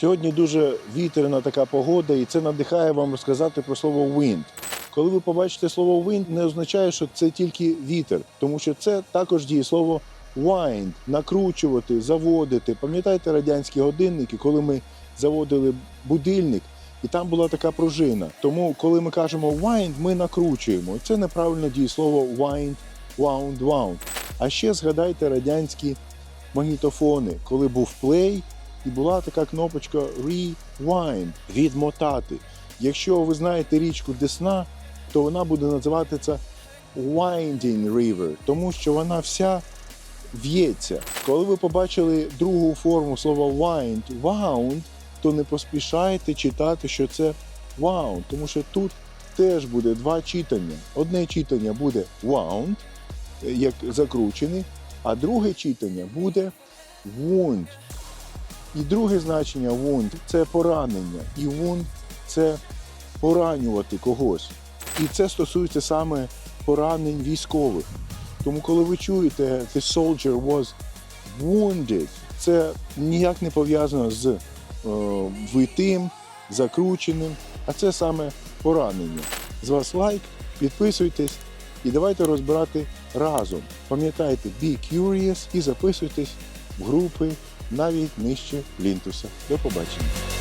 Сьогодні дуже вітряна така погода, і це надихає вам розказати про слово wind. Коли ви побачите слово wind, не означає, що це тільки вітер, тому що це також дієслово wind – накручувати, заводити. Пам'ятаєте радянські годинники, коли ми заводили будильник, і там була така пружина. Тому, коли ми кажемо wind, ми накручуємо. Це неправильне дієслово wind, wound, wound. А ще згадайте радянські магнітофони, коли був play, і була така кнопочка rewind відмотати. Якщо ви знаєте річку Десна, то вона буде називатися Winding River, тому що вона вся в'ється. Коли ви побачили другу форму слова wind, wound, то не поспішайте читати, що це wound, тому що тут теж буде два читання. Одне читання буде wound, е, як закручений, а друге читання буде wound. І друге значення wound – це поранення, і wound – це поранювати когось. І це стосується саме поранень військових. Тому, коли ви чуєте «the soldier was wounded», це ніяк не пов'язано з е, витим, закрученим, а це саме поранення. З вас лайк, підписуйтесь і давайте розбирати разом. Пам'ятайте, be curious і записуйтесь в групи навіть нижче плінтуса. До побачення.